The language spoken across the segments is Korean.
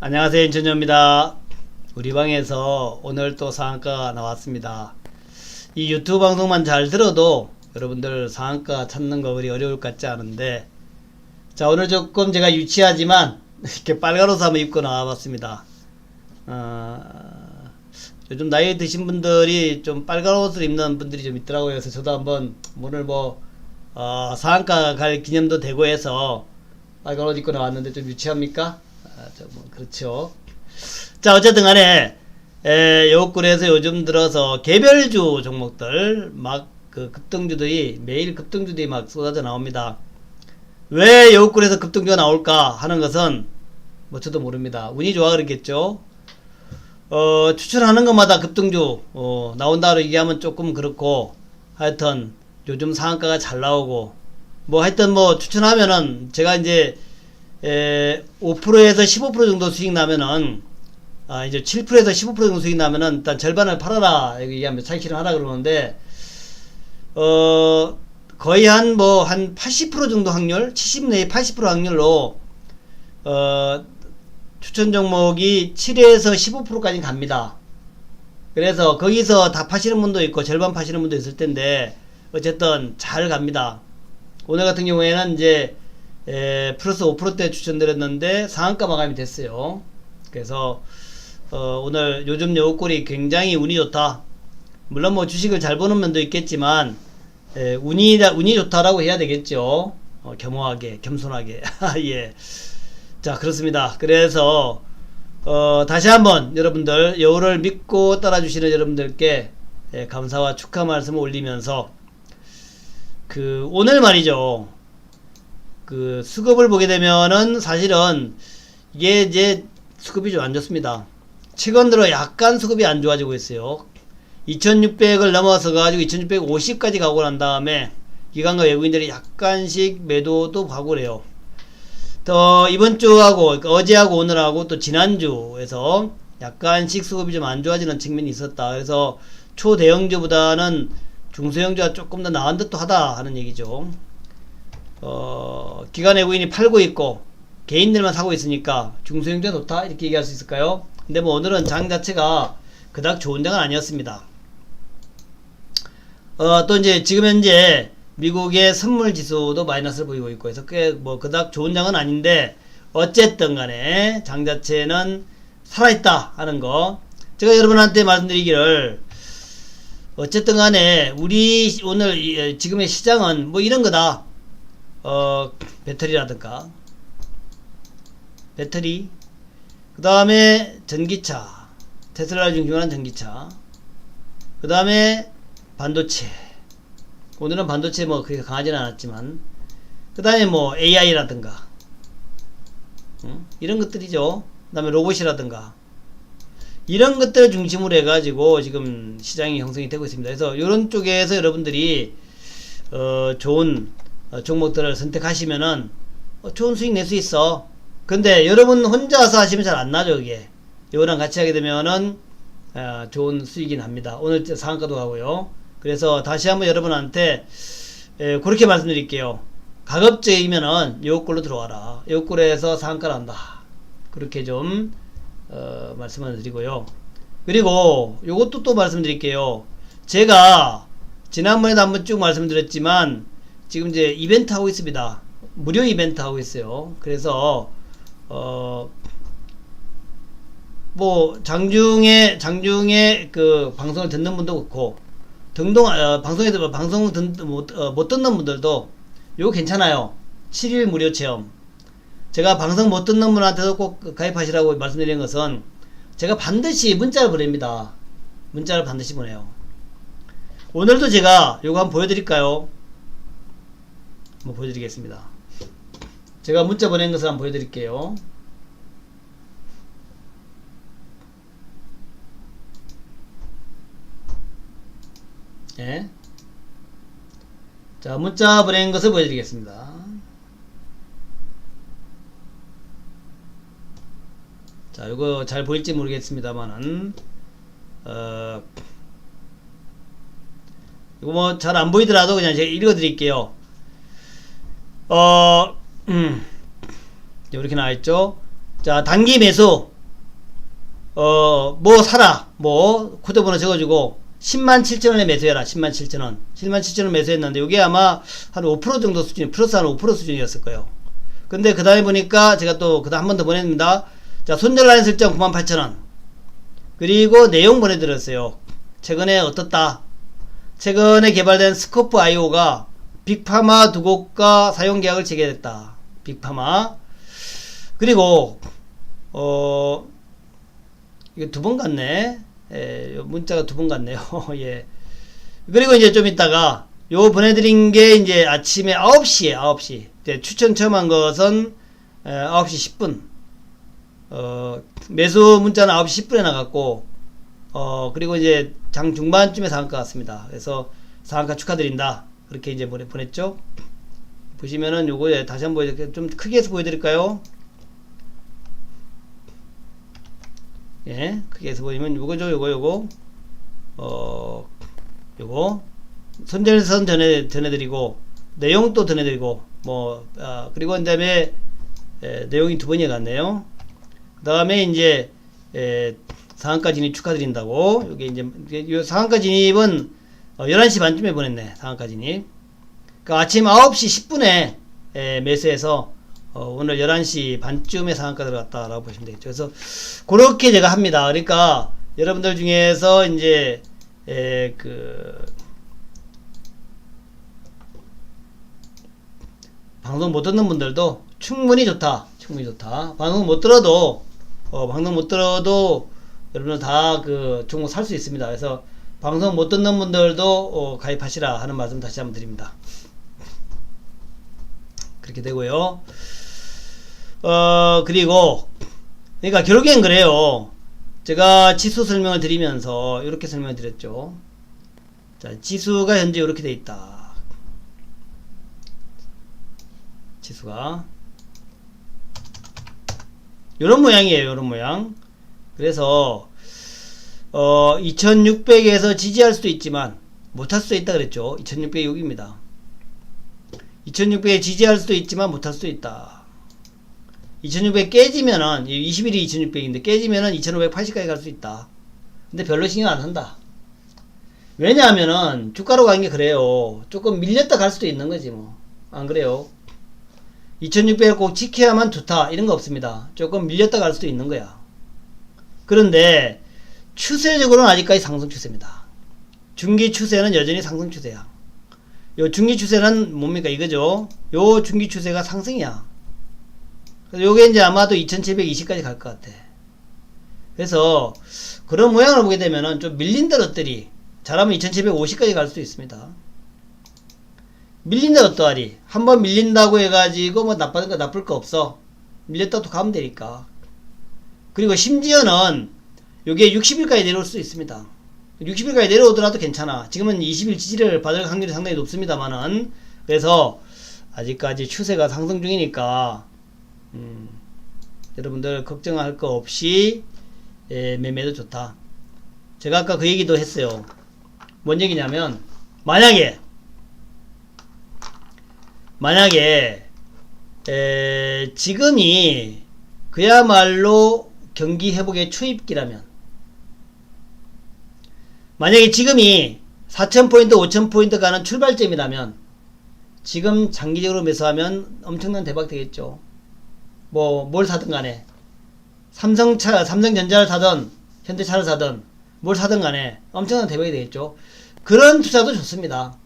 안녕하세요 인천조입니다. 우리 방에서 오늘 또 상한가가 나왔습니다. 이 유튜브 방송만 잘 들어도 여러분들 상한가 찾는 거 그리 어려울 것 같지 않은데 자 오늘 조금 제가 유치하지만 이렇게 빨간 옷 한번 입고 나와봤습니다. 어, 요즘 나이 드신 분들이 좀 빨간 옷을 입는 분들이 좀 있더라고요. 그래서 저도 한번 오늘 뭐 어, 상한가 갈 기념도 되고 해서 빨간 옷 입고 나왔는데 좀 유치합니까? 아, 저뭐 그렇죠. 자 어쨌든 간에 에, 요구에서 요즘 들어서 개별주 종목들 막 그 급등주들이 매일 급등주들이 막 쏟아져 나옵니다. 왜 요구에서 급등주가 나올까 하는 것은 뭐 저도 모릅니다. 운이 좋아 그러겠죠. 어, 추천하는 것마다 급등주 어, 나온다고 얘기하면 조금 그렇고 하여튼 요즘 상한가가 잘 나오고 뭐 하여튼 뭐 추천하면은 제가 이제 에, 5%에서 15% 정도 수익 나면은 아 이제 7%에서 15% 정도 수익 나면은 일단 절반을 팔아라 얘기하면 차익 실현 하라 그러는데 어 거의 한 뭐 한 80% 정도 확률 70 내에 80% 확률로 어 추천 종목이 7에서 15%까지 갑니다. 그래서 거기서 다 파시는 분도 있고 절반 파시는 분도 있을 텐데 어쨌든 잘 갑니다. 오늘 같은 경우에는 이제 에, 플러스 5%대 추천드렸는데 상한가 마감이 됐어요. 그래서 어, 오늘 요즘 여우꼴이 굉장히 운이 좋다. 물론 뭐 주식을 잘 보는 면도 있겠지만 에, 운이 운이 좋다라고 해야 되겠죠. 어, 겸허하게 겸손하게 예. 자 그렇습니다. 그래서 어, 다시 한번 여러분들 여우를 믿고 따라주시는 여러분들께 예, 감사와 축하 말씀을 올리면서 그 오늘 말이죠. 그 수급을 보게 되면은 사실은 이게 이제 수급이 좀 안 좋습니다. 최근 들어 약간 수급이 안 좋아지고 있어요. 2600을 넘어서 가지고 2650까지 가고 난 다음에 기관과 외국인들이 약간씩 매도도 가고 그래요. 또 이번 주하고 그러니까 어제하고 오늘하고 또 지난주에서 약간씩 수급이 좀 안 좋아지는 측면이 있었다. 그래서 초대형주보다는 중소형주가 조금 더 나은 듯도 하다 하는 얘기죠. 어, 기관 외국인이 팔고 있고 개인들만 사고 있으니까 중소형주가 좋다 이렇게 얘기할 수 있을까요? 근데 뭐 오늘은 장 자체가 그닥 좋은 장은 아니었습니다. 어, 또 이제 지금 현재 미국의 선물 지수도 마이너스를 보이고 있고 해서 꽤 뭐 그닥 좋은 장은 아닌데 어쨌든 간에 장 자체는 살아있다 하는 거 제가 여러분한테 말씀드리기를 어쨌든 간에 우리 오늘 이- 지금의 시장은 뭐 이런 거다 어 배터리라든가. 배터리. 그 다음에 전기차. 테슬라를 중심으로 전기차. 그 다음에 반도체. 오늘은 반도체 뭐 그렇게 강하지는 않았지만. 그 다음에 뭐 AI라든가. 응? 이런 것들이죠. 그 다음에 로봇이라든가. 이런 것들을 중심으로 해가지고 지금 시장이 형성이 되고 있습니다. 그래서 이런 쪽에서 여러분들이 어, 좋은 어, 종목들을 선택하시면은 어, 좋은 수익 낼 수 있어 근데 여러분 혼자서 하시면 잘 안 나죠 그게 이거랑 같이 하게 되면은 어, 좋은 수익이 납니다 오늘 상한가도 가고요 그래서 다시 한번 여러분한테 에, 그렇게 말씀드릴게요. 가급적이면은 요꼴로 들어와라. 요꼴에서 상한가 난다. 그렇게 좀 어, 말씀을 드리고요. 그리고 요것도 또 말씀드릴게요. 제가 지난번에도 한번 쭉 말씀드렸지만 지금 이제 이벤트 하고 있습니다. 무료 이벤트 하고 있어요. 그래서 어, 뭐 장중에 장중에 그 방송을 듣는 분도 그렇고 등동 어, 방송에서 방송 듣, 못, 어, 못 듣는 분들도 이거 괜찮아요. 7일 무료 체험. 제가 방송 못 듣는 분한테도 꼭 가입하시라고 말씀드리는 것은 제가 반드시 문자를 보냅니다. 문자를 반드시 보내요. 오늘도 제가 요거 한번 보여드릴까요? 한번 보여드리겠습니다. 제가 문자 보낸 것을 한번 보여드릴게요. 예. 자, 문자 보낸 것을 보여드리겠습니다. 자, 이거 잘 보일지 모르겠습니다만은, 어, 이거 뭐 잘 안 보이더라도 그냥 제가 읽어 드릴게요. 어, 음, 이렇게 나와 있죠. 자, 단기 매수. 어, 뭐 사라. 뭐, 코드번호 적어주고, 10만 7천원에 매수해라. 10만 7천원. 10만 7천원 매수했는데, 이게 아마 한 5% 정도 수준, 플러스 한 5% 수준이었을 거예요. 근데 그 다음에 보니까 제가 또 그 다음 한 번 더 보냈습니다. 자, 손절 라인 설정 9만 8천원. 그리고 내용 보내드렸어요. 최근에 어떻다? 최근에 개발된 스코프 IO가 빅파마 두 곳과 사용 계약을 체결했다. 빅파마. 그리고 어 이거 두 번 갔네. 예, 요 문자가 두 번 갔네요. 예. 그리고 이제 좀 있다가 요 보내드린 게 이제 아침에 9시에 9시. 이제 추천 처음 한 것은 에, 9시 10분. 어, 매수 문자는 9시 10분에 나갔고, 어, 그리고 이제 장 중반쯤에 상한가 왔습니다. 그래서 상한가 축하드린다. 그렇게 이제 보내, 보냈죠. 보시면은 요거 예, 다시 한번 보여드릴게요. 좀 크게 해서 보여드릴까요? 예, 크게 해서 보이면 요거죠, 요거, 요거. 어, 요거. 선전선 전해, 전해드리고, 내용 또 전해드리고, 뭐, 아, 그리고 그 다음에, 에, 내용이 두 번이 갔네요. 그 다음에 이제, 에, 상한가 진입 축하드린다고. 여기 이제, 요 상한가 진입은 어, 11시 반쯤에 보냈네, 진입. 그 아침 9시 10분에 에, 매수해서 어, 오늘 11시 반쯤에 상한가 들어갔다라고 보시면 되겠죠. 그래서 그렇게 제가 합니다. 그러니까 여러분들 중에서 이제 에, 그 방송 못 듣는 분들도 충분히 좋다. 충분히 좋다. 방송 못 들어도 어, 방송 못 들어도 여러분은 다 그 종목 살 수 있습니다. 그래서 방송 못 듣는 분들도 어, 가입하시라 하는 말씀 다시 한번 드립니다. 그렇게 되고요. 어, 그리고, 그러니까 결국엔 그래요. 제가 지수 설명을 드리면서 이렇게 설명을 드렸죠. 자, 지수가 현재 이렇게 돼 있다. 지수가. 이런 모양이에요, 이런 모양. 그래서, 어, 2600에서 지지할 수도 있지만, 못할 수도 있다 그랬죠. 2600이 여기입니다. 2600에 지지할 수도 있지만 못할 수도 있다. 2600 깨지면은 21이 2600인데 깨지면은 2580까지 갈 수 있다. 근데 별로 신경 안 한다. 왜냐하면은 주가로 가는 게 그래요. 조금 밀렸다 갈 수도 있는 거지 뭐. 안 그래요? 2600을 꼭 지켜야만 좋다. 이런 거 없습니다. 조금 밀렸다 갈 수도 있는 거야. 그런데 추세적으로는 아직까지 상승 추세입니다. 중기 추세는 여전히 상승 추세야. 요 중기 추세는 뭡니까 이거죠. 요 중기 추세가 상승이야. 요게 이제 아마도 2720까지 갈 것 같아. 그래서 그런 모양을 보게 되면은 좀 밀린다 것들이 잘하면 2750까지 갈 수도 있습니다. 밀린다 어떠하리? 한번 밀린다고 해가지고 뭐 나쁜 거 나쁠 거 없어. 밀렸다 또 가면 되니까. 그리고 심지어는 요게 60일까지 내려올 수 있습니다. 60일까지 내려오더라도 괜찮아. 지금은 20일 지지를 받을 확률이 상당히 높습니다만은 그래서 아직까지 추세가 상승 중이니까 음, 여러분들 걱정할 거 없이 예, 매매도 좋다. 제가 아까 그 얘기도 했어요. 뭔 얘기냐면 만약에 만약에 에, 지금이 그야말로 경기 회복의 초입기라면 만약에 지금이 4,000포인트, 5,000포인트 가는 출발점이라면 지금 장기적으로 매수하면 엄청난 대박 되겠죠. 뭐, 뭘 사든 간에. 삼성차, 삼성전자를 사든, 현대차를 사든, 뭘 사든 간에 엄청난 대박이 되겠죠. 그런 투자도 좋습니다.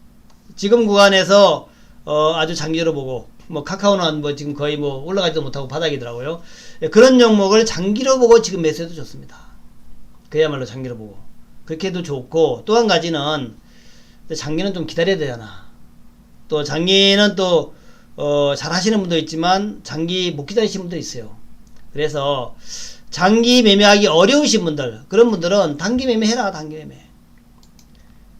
지금 구간에서, 어, 아주 장기적으로 보고, 뭐, 카카오는 뭐 지금 거의 뭐 올라가지도 못하고 바닥이더라고요. 예, 그런 종목을 장기로 보고 지금 매수해도 좋습니다. 그야말로 장기로 보고. 그렇게 해도 좋고, 또 한 가지는, 장기는 좀 기다려야 되잖아. 또 장기는 또, 어, 잘 하시는 분도 있지만, 장기 못 기다리시는 분도 있어요. 그래서, 장기 매매하기 어려우신 분들, 그런 분들은 단기 매매해라, 단기 매매.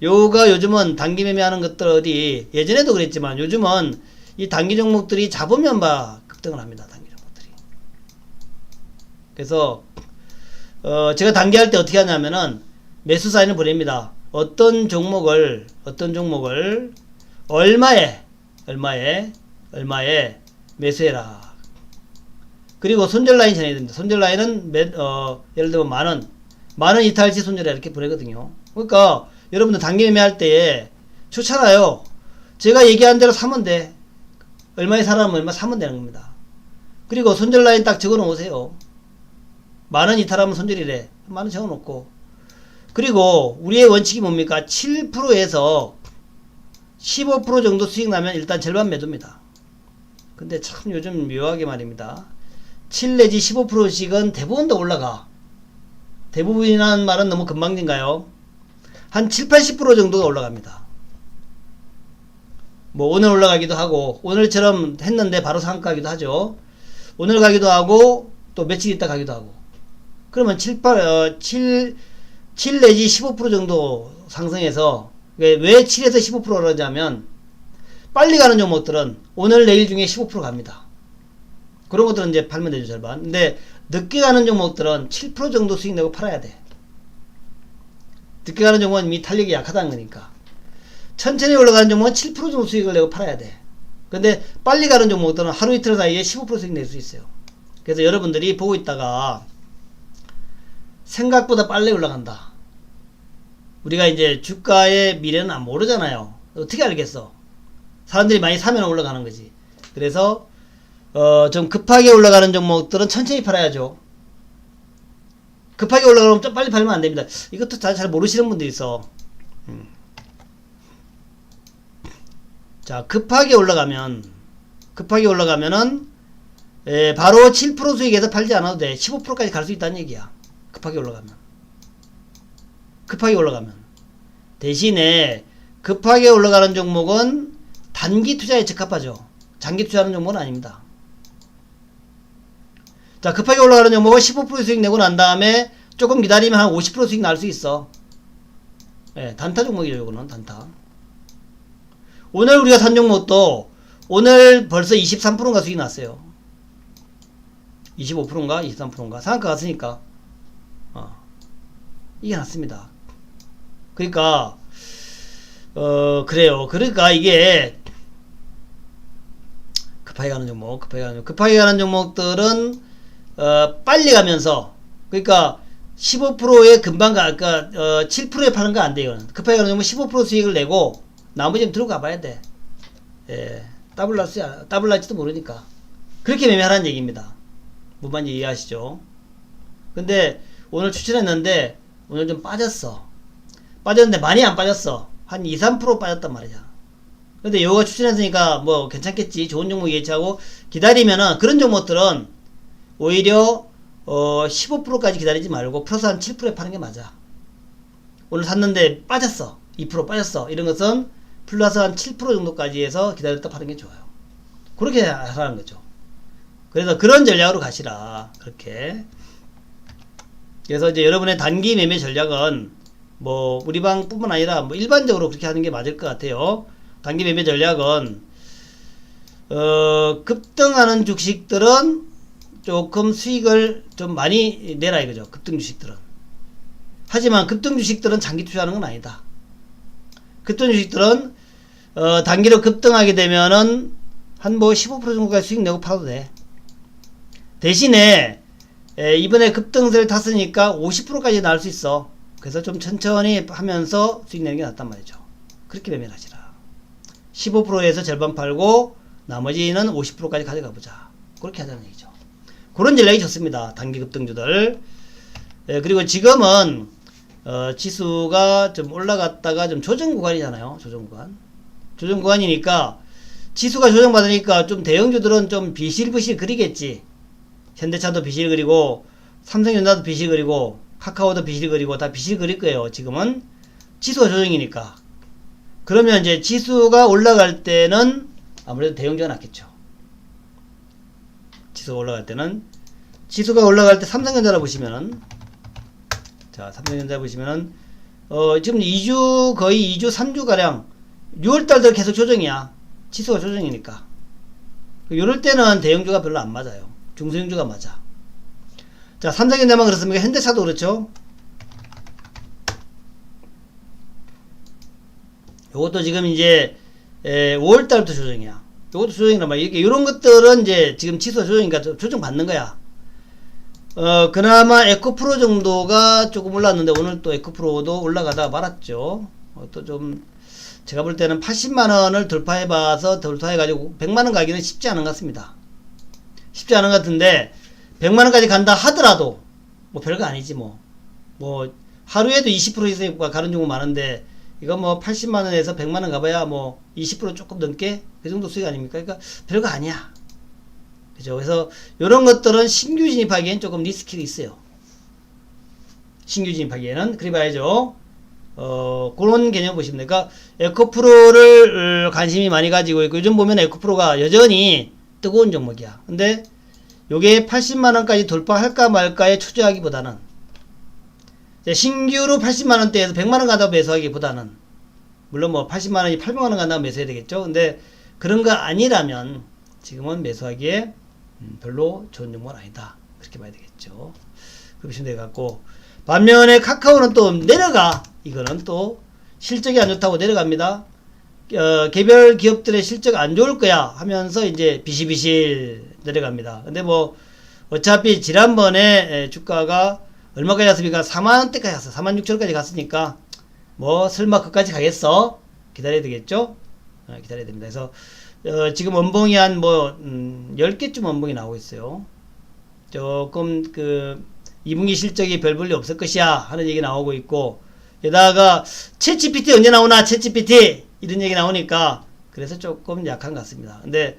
요가 요즘은 단기 매매하는 것들 어디, 예전에도 그랬지만, 요즘은 이 단기 종목들이 잡으면 봐, 급등을 합니다, 단기 종목들이. 그래서, 어, 제가 단기 할 때 어떻게 하냐면은, 매수 사인을 보냅니다. 어떤 종목을 어떤 종목을 얼마에 얼마에 얼마에 매수해라. 그리고 손절 라인 전해야 됩니다. 손절 라인은 몇, 어, 예를 들면 만 원, 만원 이탈치 손절에 이렇게 보내거든요. 그러니까 여러분들 단기 매매할 때에 좋잖아요. 제가 얘기한 대로 사면 돼. 얼마에 사라면 얼마 사면 되는 겁니다. 그리고 손절 라인 딱 적어 놓으세요. 만원 이탈하면 손절이래. 만원 적어 놓고. 그리고 우리의 원칙이 뭡니까? 7%에서 15% 정도 수익 나면 일단 절반 매도입니다. 근데 참 요즘 묘하게 말입니다. 7 내지 15%씩은 대부분 다 올라가. 대부분이라는 말은 너무 금방진가요? 한 7, 80% 정도가 올라갑니다. 뭐 오늘 올라가기도 하고 오늘처럼 했는데 바로 상가기도 하죠. 오늘 가기도 하고 또 며칠 있다 가기도 하고. 그러면 7, 8, 어, 7, 7 내지 15% 정도 상승해서 왜 7에서 15% 그러냐면 빨리 가는 종목들은 오늘 내일 중에 15% 갑니다. 그런 것들은 이제 팔면 되죠 절반. 근데 늦게 가는 종목들은 7% 정도 수익 내고 팔아야 돼. 늦게 가는 종목은 이미 탄력이 약하다는 거니까. 천천히 올라가는 종목은 7% 정도 수익을 내고 팔아야 돼. 근데 빨리 가는 종목들은 하루 이틀 사이에 15% 수익 낼 수 있어요. 그래서 여러분들이 보고 있다가 생각보다 빨리 올라간다. 우리가 이제 주가의 미래는 안 모르잖아요. 어떻게 알겠어? 사람들이 많이 사면 올라가는 거지. 그래서 어, 좀 급하게 올라가는 종목들은 천천히 팔아야죠. 급하게 올라가면 좀 빨리 팔면 안 됩니다. 이것도 잘, 잘 모르시는 분들이 있어. 음. 자, 급하게 올라가면, 급하게 올라가면은, 에, 바로 7% 수익에서 팔지 않아도 돼. 15%까지 갈 수 있다는 얘기야. 급하게 올라가면. 급하게 올라가면. 대신에, 급하게 올라가는 종목은 단기 투자에 적합하죠. 장기 투자하는 종목은 아닙니다. 자, 급하게 올라가는 종목은 15% 수익 내고 난 다음에 조금 기다리면 한 50% 수익 날 수 있어. 예, 단타 종목이죠, 이거는 단타. 오늘 우리가 산 종목도 오늘 벌써 23%인가 수익 났어요. 25%인가 23%인가 상한가 갔으니까 어, 이게 났습니다. 그러니까 어 그래요. 그러니까 이게 급하게 가는 종목, 급하게 가는 급하게 가는 종목들은 어, 빨리 가면서 그러니까 15%에 금방 가, 그러니까 어, 7%에 파는 거 안 돼요. 급하게 가는 종목 15% 수익을 내고 나머지는 들어가 봐야 돼. 예, 더블 날수 더블 날지도 모르니까 그렇게 매매하라는 얘기입니다. 무만 이해하시죠? 근데 오늘 추천했는데 오늘 좀 빠졌어. 빠졌는데 많이 안 빠졌어. 한 2, 3% 빠졌단 말이야. 근데 요거 추천했으니까 뭐 괜찮겠지. 좋은 종목 예치하고 기다리면은 그런 종목들은 오히려 어 15%까지 기다리지 말고 플러스 한 7%에 파는 게 맞아. 오늘 샀는데 빠졌어. 2% 빠졌어. 이런 것은 플러스 한 7% 정도까지 해서 기다렸다 파는 게 좋아요. 그렇게 하라는 거죠. 그래서 그런 전략으로 가시라. 그렇게. 그래서 이제 여러분의 단기 매매 전략은 뭐 우리 방뿐만 아니라 뭐 일반적으로 그렇게 하는 게 맞을 것 같아요. 단기 매매 전략은 어, 급등하는 주식들은 조금 수익을 좀 많이 내라 이거죠. 급등 주식들은. 하지만 급등 주식들은 장기 투자하는 건 아니다. 급등 주식들은 어, 단기로 급등하게 되면은 한 뭐 15% 정도까지 수익 내고 팔아도 돼. 대신에 에, 이번에 급등세를 탔으니까 50%까지 나올 수 있어. 그래서 좀 천천히 하면서 수익 내는 게 낫단 말이죠. 그렇게 매매를 하시라. 15%에서 절반 팔고 나머지는 50%까지 가져가 보자. 그렇게 하자는 얘기죠. 그런 전략이 좋습니다. 단기 급등주들. 예, 그리고 지금은 어, 지수가 좀 올라갔다가 좀 조정 구간이잖아요. 조정 구간. 조정 구간이니까 지수가 조정받으니까 좀 대형주들은 좀 비실비실 그리겠지. 현대차도 비실 그리고 삼성전자도 비실 그리고 카카오도 비실 그리고 다 비실 그릴 거예요. 지금은 지수가 조정이니까. 그러면 이제 지수가 올라갈 때는 아무래도 대형주가 낫겠죠. 지수가 올라갈 때는 지수가 올라갈 때 삼성전자를 보시면은 자 삼성전자 보시면은 어 지금 2주 거의 2주 3주 가량 6월달도 계속 조정이야 지수가 조정이니까 요럴 때는 대형주가 별로 안 맞아요 중소형주가 맞아 자 삼성전자만 그렇습니까 현대차도 그렇죠 요것도 지금 이제 에, 5월달부터 조정이야 요것도 조정이란 말이야. 이렇게 이런 것들은 이제 지금 취소 조정이니까 조- 조정 받는 거야. 어, 그나마 에코프로 정도가 조금 올랐는데 오늘 또 에코프로도 올라가다 말았죠. 어, 또좀 제가 볼 때는 80만 원을 돌파해 봐서 돌파해 가지고 100만 원 가기는 쉽지 않은 것 같습니다. 쉽지 않은 것 같은데 100만 원까지 간다 하더라도 뭐 별거 아니지 뭐. 뭐 하루에도 20% 이상 가는 종목 많은데 이거 뭐 80만 원에서 100만 원 가봐야 뭐 20% 조금 넘게 그 정도 수익 아닙니까? 그러니까 별거 아니야. 그죠? 그래서 이런 것들은 신규 진입하기엔 조금 리스크가 있어요. 신규 진입하기에는 그래 봐야죠. 어, 그런 개념 보시면 돼요. 그러니까 에코프로를 어, 관심이 많이 가지고 있고 요즘 보면 에코프로가 여전히 뜨거운 종목이야. 근데 요게 80만 원까지 돌파할까 말까에 투자하기보다는 이제 신규로 80만 원대에서 100만 원 가다 매수하기보다는 물론 뭐 80만 원이 800만 원 간다면 매수해야 되겠죠. 근데 그런 거 아니라면 지금은 매수하기에 음, 별로 좋은 종목은 아니다. 그렇게 봐야 되겠죠. 그렇게 보시면 돼 갖고 반면에 카카오는 또 내려가. 이거는 또 실적이 안 좋다고 내려갑니다. 어, 개별 기업들의 실적 안 좋을 거야 하면서 이제 비실비실 내려갑니다. 근데 뭐 어차피 지난번에 에, 주가가 얼마까지 갔습니까? 4만 원대까지 갔어. 4만 6천 원까지 갔으니까 뭐 설마 그까지 가겠어? 기다려야 되겠죠? 어, 기다려야 됩니다. 그래서 어, 지금 원봉이 한뭐 음, 10개쯤 원봉이 나오고 있어요. 조금 그 2분기 실적이 별 볼일 없을 것이야 하는 얘기 나오고 있고 게다가 채 GPT 언제 나오나 채 GPT 이런 얘기 나오니까 그래서 조금 약한 것 같습니다. 근데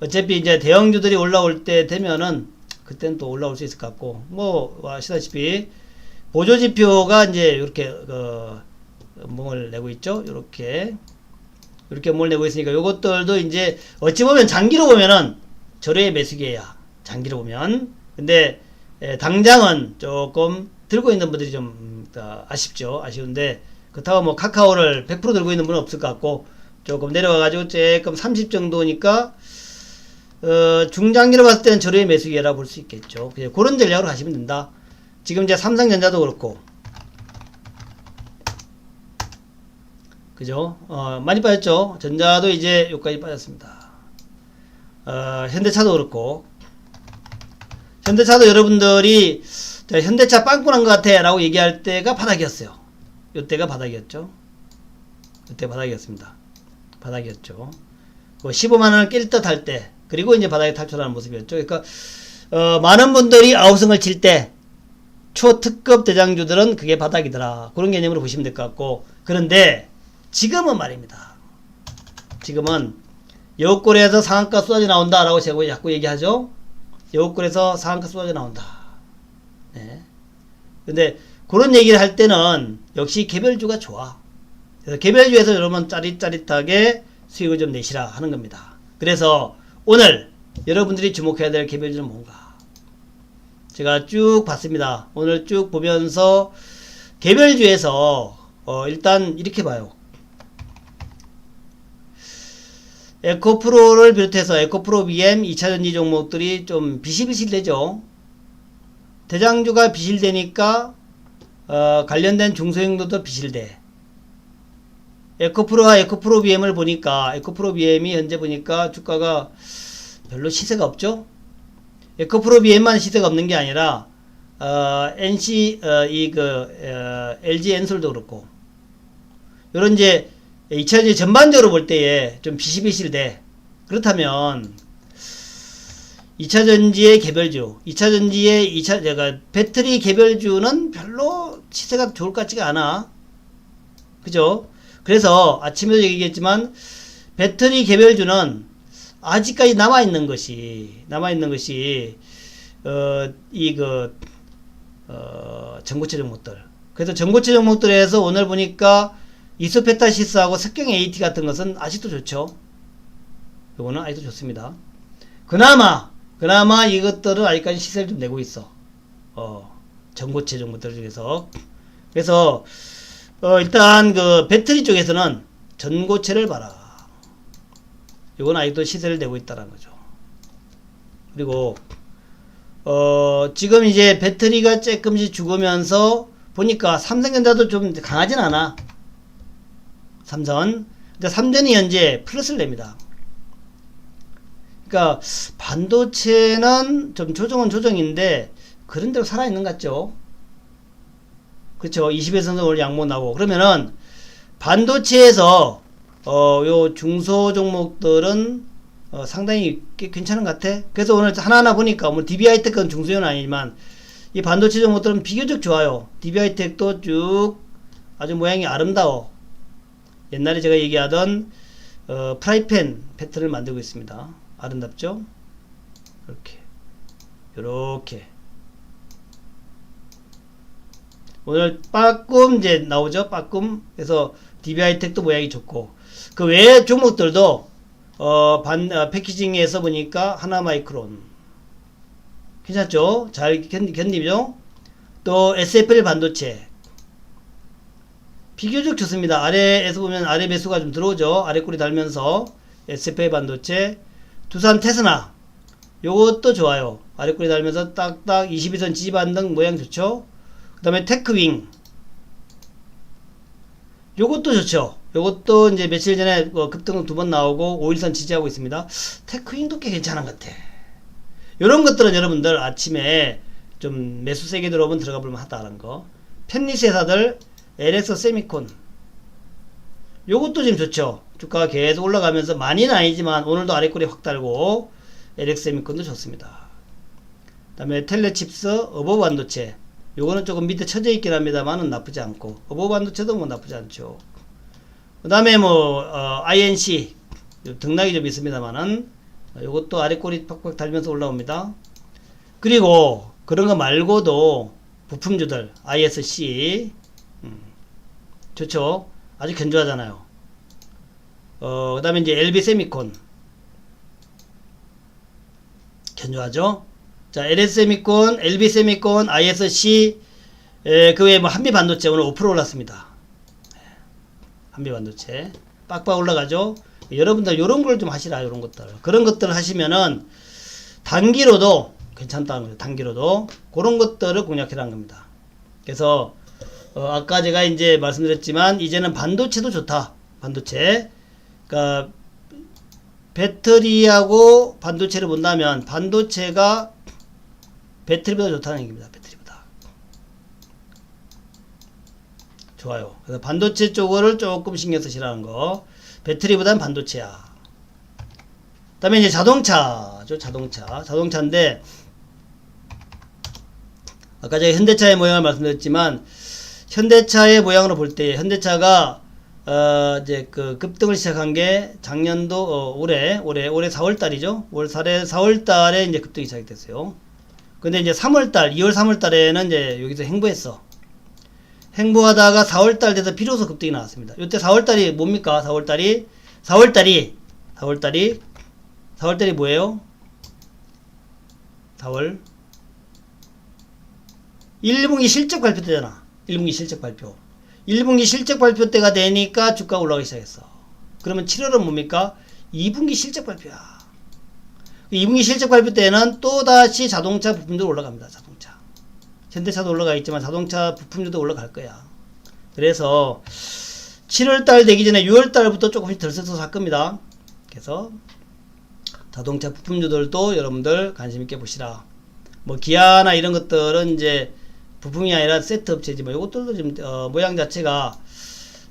어차피 이제 대형주들이 올라올 때 되면은 그때는 또 올라올 수 있을 것 같고 뭐 아시다시피 보조 지표가 이제 이렇게 그 몽을 내고 있죠. 이렇게 이렇게 뭘 내고 있으니까 요것들도 이제 어찌 보면 장기로 보면은 절호의 매수기야. 장기로 보면. 근데 에, 당장은 조금 들고 있는 분들이 좀 음, 더 아쉽죠. 아쉬운데 그렇다고 뭐 카카오를 100% 들고 있는 분은 없을 것 같고 조금 내려와 가지고 조금 30 정도니까 어, 중장기로 봤을 때는 절호의 매수기라 볼 수 있겠죠. 그런 전략으로 가시면 된다. 지금 이제 삼성전자도 그렇고 그죠? 어, 많이 빠졌죠. 전자도 이제 여기까지 빠졌습니다. 어, 현대차도 그렇고 현대차도 여러분들이 자, 현대차 빵꾸 난 것 같아 라고 얘기할 때가 바닥이었어요. 이때가 바닥이었죠. 이때 바닥이었습니다. 바닥이었죠. 그 15만원을 깰듯할 때, 그리고 이제 바닥에 탈출하는 모습이었죠. 그러니까, 어, 많은 분들이 아우성을 칠 때, 초특급 대장주들은 그게 바닥이더라. 그런 개념으로 보시면 될 것 같고, 그런데, 지금은 말입니다. 지금은, 여골에서 상한가 쏟아져 나온다라고 제가 자꾸 얘기하죠. 여골에서 상한가 쏟아져 나온다. 네. 근데 그런 얘기를 할 때는 역시 개별주가 좋아. 그래서 개별주에서 여러분 짜릿짜릿하게 수익을 좀 내시라 하는 겁니다. 그래서 오늘 여러분들이 주목해야 될 개별주는 뭔가? 제가 쭉 봤습니다. 오늘 쭉 보면서 개별주에서 어 일단 이렇게 봐요. 에코프로를 비롯해서 에코프로 BM 2차전지 종목들이 좀 비실비실되죠. 대장주가 비실되니까 어, 관련된 중소형도도 비실돼. 에코프로와 에코프로 BM을 보니까 에코프로 BM이 현재 보니까 주가가 별로 시세가 없죠. 에코프로 BM만 시세가 없는 게 아니라 어, NC 어, 이그 어, LG 엔솔도 그렇고 이런 이제 2차전지 전반적으로 볼 때에 좀 비실비실돼. 그렇다면 2차 전지의 개별주, 2차 전지의 2차, 제가 배터리 개별주는 별로 시세가 좋을 것 같지가 않아. 그죠? 그래서 아침에도 얘기했지만 배터리 개별주는 아직까지 남아있는 것이, 남아있는 것이, 어, 이 그, 어, 전고체 종목들. 그래서 전고체 종목들에서 오늘 보니까 이소페타시스하고 석경 AT 같은 것은 아직도 좋죠. 요거는 아직도 좋습니다. 그나마 그나마 이것들은 아직까지 시세를 좀 내고 있어. 어, 전고체 종목들 중에서. 그래서 어, 일단 그 배터리 쪽에서는 전고체를 봐라. 이건 아직도 시세를 내고 있다는 거죠. 그리고 어, 지금 이제 배터리가 조금씩 죽으면서 보니까 삼성전자도 좀 강하진 않아. 삼선. 근데 삼전이 현재 플러스를 냅니다. 그러니까 반도체는 좀 조정은 조정인데 그런 대로 살아있는 것 같죠? 그렇죠. 20에서는 오늘 양모 나고 그러면은 반도체에서 어, 요 중소 종목들은 어, 상당히 꽤 괜찮은 것 같아. 그래서 오늘 하나하나 보니까 뭐 DBI 텍은 중소형은 아니지만 이 반도체 종목들은 비교적 좋아요. DBI 텍도 쭉 아주 모양이 아름다워. 옛날에 제가 얘기하던 어, 프라이팬 패턴을 만들고 있습니다. 아름답죠? 이렇게. 이렇게. 오늘 빠꿈 이제 나오죠? 빠꿈 그래서 DBI 텍도 모양이 좋고. 그 외의 종목들도 어, 반, 어, 패키징에서 보니까 하나 마이크론. 괜찮죠? 잘 견, 견디죠? 또 SFL 반도체. 비교적 좋습니다. 아래에서 보면 아래 배수가 좀 들어오죠? 아래 꼬리 달면서 SFL 반도체 두산 테스나 요것도 좋아요 아래 꼬리 달면서 딱딱 22선 지지반등 모양 좋죠 그 다음에 테크윙 요것도 좋죠. 요것도 이제 며칠 전에 어, 급등 두 번 나오고 5일선 지지하고 있습니다. 테크윙도 꽤 괜찮은 것 같아. 요런 것들은 여러분들 아침에 좀 매수 세게 들어오면 들어가 볼만 하다는 거. 펜리스 회사들 LX 세미콘 요것도 지금 좋죠. 주가가 계속 올라가면서 많이는 아니지만 오늘도 아래꼬리 확 달고 LX 세미콘도 좋습니다. 그 다음에 텔레칩스 어버 반도체 요거는 조금 밑에 쳐져 있긴 합니다만은 나쁘지 않고 어버 반도체도 뭐 나쁘지 않죠. 그 다음에 뭐 어, INC 등락이 좀 있습니다만은 요것도 아래 꼬리 팍팍 달면서 올라옵니다. 그리고 그런 거 말고도 부품주들 ISC 음, 좋죠. 아주 견조하잖아요. 어, 그 다음에 이제 LB 세미콘 견조하죠. 자, LS세미콘, LB세미콘, ISC, 에, 그 외에 뭐 한미 반도체 오늘 5% 올랐습니다. 예, 한미 반도체. 빡빡 올라가죠? 여러분들 요런 걸 좀 하시라, 요런 것들. 그런 것들 하시면은 단기로도 괜찮다는 거죠. 단기로도. 그런 것들을 공략해라는 겁니다. 그래서, 어, 아까 제가 이제 말씀드렸지만, 이제는 반도체도 좋다. 반도체. 그니까, 배터리하고 반도체를 본다면, 반도체가 배터리보다 좋다는 얘기입니다. 배터리보다. 좋아요. 그래서 반도체 쪽을 조금 신경 쓰시라는 거. 배터리보다는 반도체야. 그 다음에 이제 자동차죠. 자동차. 자동차인데, 아까 제가 현대차의 모양을 말씀드렸지만, 현대차의 모양으로 볼 때, 현대차가, 어, 이제 그 급등을 시작한 게 작년도, 어, 올해, 올해, 올해 4월 달이죠. 올 4월 달에 이제 급등이 시작이 됐어요. 근데 이제 3월 달, 2월 3월 달에는 이제 여기서 행보했어. 행보하다가 4월 달 돼서 비로소 급등이 나왔습니다. 이때 4월 달이 뭡니까? 4월 달이 4월 달이 4월 달이 4월 달이 뭐예요? 4월 1분기 실적 발표 때잖아. 1분기 실적 발표. 1분기 실적 발표 때가 되니까 주가 올라가기 시작했어. 그러면 7월은 뭡니까? 2분기 실적 발표야. 2분기 실적 발표 때는 또다시 자동차 부품도 올라갑니다. 자동차. 현대차도 올라가 있지만 자동차 부품주도 올라갈 거야. 그래서 7월달 되기 전에 6월달부터 조금씩 덜 써서 살 겁니다. 그래서 자동차 부품주들도 여러분들 관심 있게 보시라. 뭐 기아나 이런 것들은 이제 부품이 아니라 세트 업체지만 이것들도 지금 어, 모양 자체가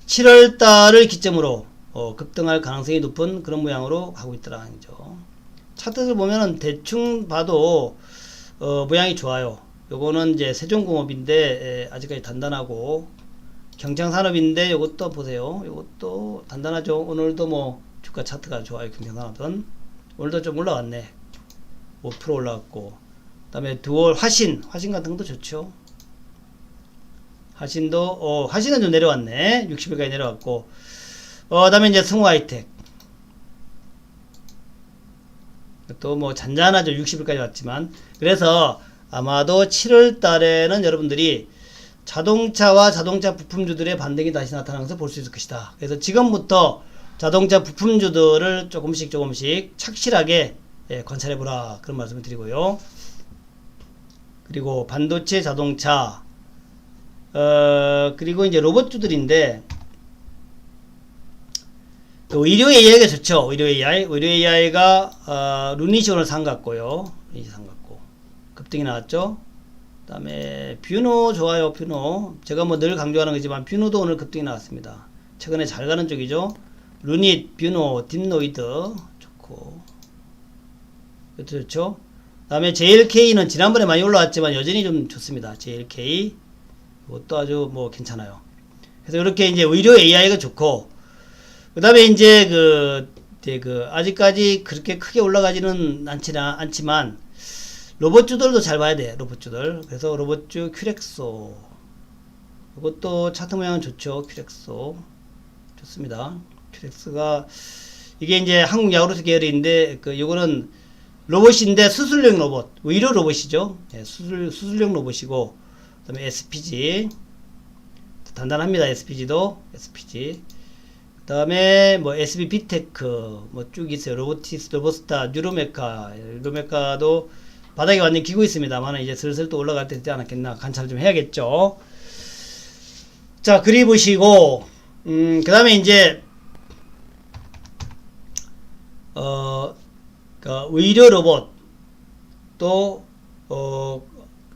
7월달을 기점으로 어, 급등할 가능성이 높은 그런 모양으로 가고 있더라는 거죠. 차트를 보면은 대충 봐도 어, 모양이 좋아요. 요거는 이제 세종공업인데 에, 아직까지 단단하고 경창산업인데 요것도 보세요. 요것도 단단하죠. 오늘도 뭐 주가 차트가 좋아요. 경창산업은 오늘도 좀 올라왔네. 5% 올라왔고 그다음에 두월 화신 화신 같은 것도 좋죠. 화신도 어 화신은 좀 내려왔네. 60일까지 내려왔고 어 그다음에 이제 승우 하이텍 또 뭐 잔잔하죠. 60일까지 왔지만. 그래서 아마도 7월 달에는 여러분들이 자동차와 자동차 부품주들의 반등이 다시 나타나는 것을 볼 수 있을 것이다. 그래서 지금부터 자동차 부품주들을 조금씩 조금씩 착실하게 예, 관찰해 보라. 그런 말씀을 드리고요. 그리고 반도체 자동차 어, 그리고 이제 로봇주들인데 그 의료 AI가 좋죠. 의료 AI. 의료 AI가 어, 상 같고요. 루닛이 상 같고 급등이 나왔죠. 그 다음에 뷰노 좋아요. 뷰노. 제가 뭐 늘 강조하는 거지만 뷰노도 오늘 급등이 나왔습니다. 최근에 잘 가는 쪽이죠. 루닛, 뷰노, 딥노이드 좋고 이것도 좋죠. 그 다음에 JLK는 지난번에 많이 올라왔지만 여전히 좀 좋습니다. JLK 이것도 아주 뭐 괜찮아요. 그래서 이렇게 이제 의료 AI가 좋고 그 다음에 이제 그, 그 아직까지 그렇게 크게 올라가지는 않지나 않지만 로봇주들도 잘 봐야 돼 로봇주들. 그래서 로봇주 큐렉소 이것도 차트 모양은 좋죠. 큐렉소 좋습니다. 큐렉스가 이게 이제 한국 야구르트 계열인데 그 요거는 로봇인데 수술용 로봇, 의료 로봇이죠. 예, 수술 수술용 로봇이고 그 다음에 SPG 단단합니다. SPG도 SPG. 그 다음에 뭐 SB 비테크 뭐 쭉 있어요. 로보티스, 로보스타, 뉴로메카, 뉴로메카도 바닥에 완전 기고 있습니다만 이제 슬슬 또 올라갈 때 되지 않았겠나 관찰 좀 해야겠죠. 자 그리 보시고 음 그 다음에 이제 어 그 의료 로봇 또 어,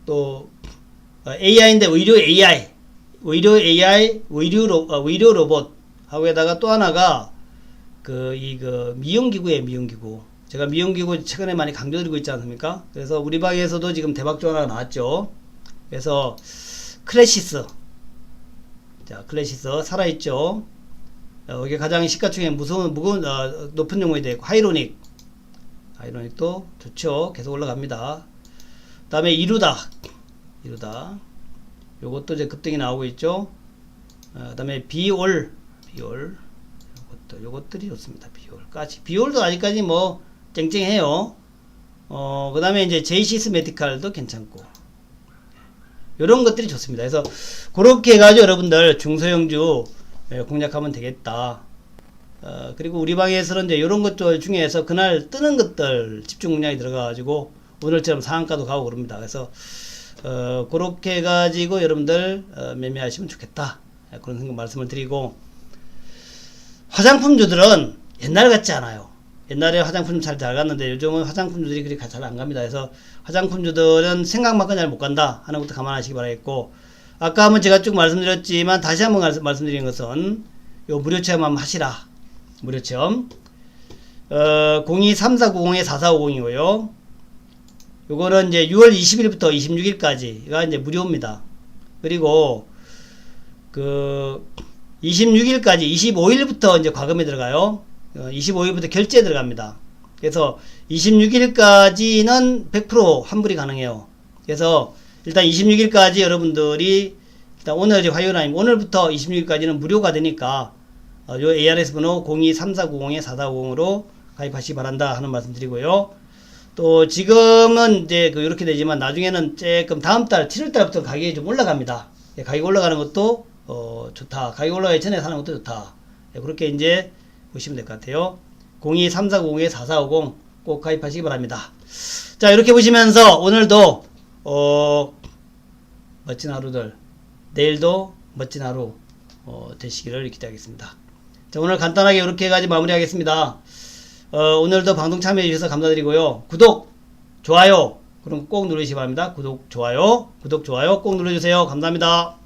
또 어, AI인데 의료 AI 의료 AI 의료 로 어, 의료 로봇 하고에다가 또 하나가 그 이 그 미용 기구에 미용 기구 제가 미용 기구 최근에 많이 강조드리고 있지 않습니까? 그래서 우리 방에서도 지금 대박조 하나 나왔죠. 그래서 클래시스 자 클래시스 살아있죠. 어, 이게 가장 시가총액 무서운 무거운 어, 높은 용어이 되고 하이로닉 하이로닉도 좋죠. 계속 올라갑니다. 다음에 이루다 이루다 요것도 이제 급등이 나오고 있죠. 어, 그 다음에 비올 비올 요것도 요것들이 좋습니다. 비올까지 비올도 아직까지 뭐 쨍쨍해요. 어 그 다음에 이제 제이시스 메디칼도 괜찮고 요런 것들이 좋습니다. 그래서 그렇게 해가지고 여러분들 중소형주 예, 공략하면 되겠다. 어, 그리고 우리 방에서는 이제 이런 것들 중에서 그날 뜨는 것들 집중 공략이 들어가가지고 오늘처럼 상한가도 가고 그럽니다. 그래서 어, 그렇게 해가지고 여러분들 어, 매매하시면 좋겠다. 예, 그런 생각 말씀을 드리고 화장품주들은 옛날 같지 않아요. 옛날에 화장품 잘 잘 갔는데 요즘은 화장품주들이 그리 잘 안 갑니다. 그래서 화장품주들은 생각만큼 잘 못 간다 하는 것도 감안하시기 바라겠고 아까 한번 제가 쭉 말씀드렸지만 다시 한번 말씀- 말씀드린 것은 요 무료 체험 한번 하시라. 무료 체험. 어, 023490에 4450이고요. 요거는 이제 6월 20일부터 26일까지가 이제 무료입니다. 그리고 그 26일까지 25일부터 이제 과금이 들어가요. 어, 25일부터 결제 들어갑니다. 그래서 26일까지는 100% 환불이 가능해요. 그래서 일단 26일까지 여러분들이 일단 오늘이 화요일 아니면 오늘부터 26일까지는 무료가 되니까 어, 요 ARS 번호 023490에 4450으로 가입하시기 바란다 하는 말씀 드리고요. 또 지금은 이제 그 이렇게 되지만 나중에는 조금 다음 달 7월 달부터 가격이 좀 올라갑니다. 예, 가격 올라가는 것도 어, 좋다. 가격 올라가기 전에 사는 것도 좋다. 예, 그렇게 이제 보시면 될 것 같아요. 023490에 4450 꼭 가입하시기 바랍니다. 자 이렇게 보시면서 오늘도 어, 멋진 하루들 내일도 멋진 하루 어, 되시기를 기대하겠습니다. 자 오늘 간단하게 이렇게 해가지고 마무리하겠습니다. 어, 오늘도 방송 참여해 주셔서 감사드리고요. 구독, 좋아요, 그럼 꼭 누르시기 바랍니다. 구독, 좋아요, 구독, 좋아요 꼭 눌러주세요. 감사합니다.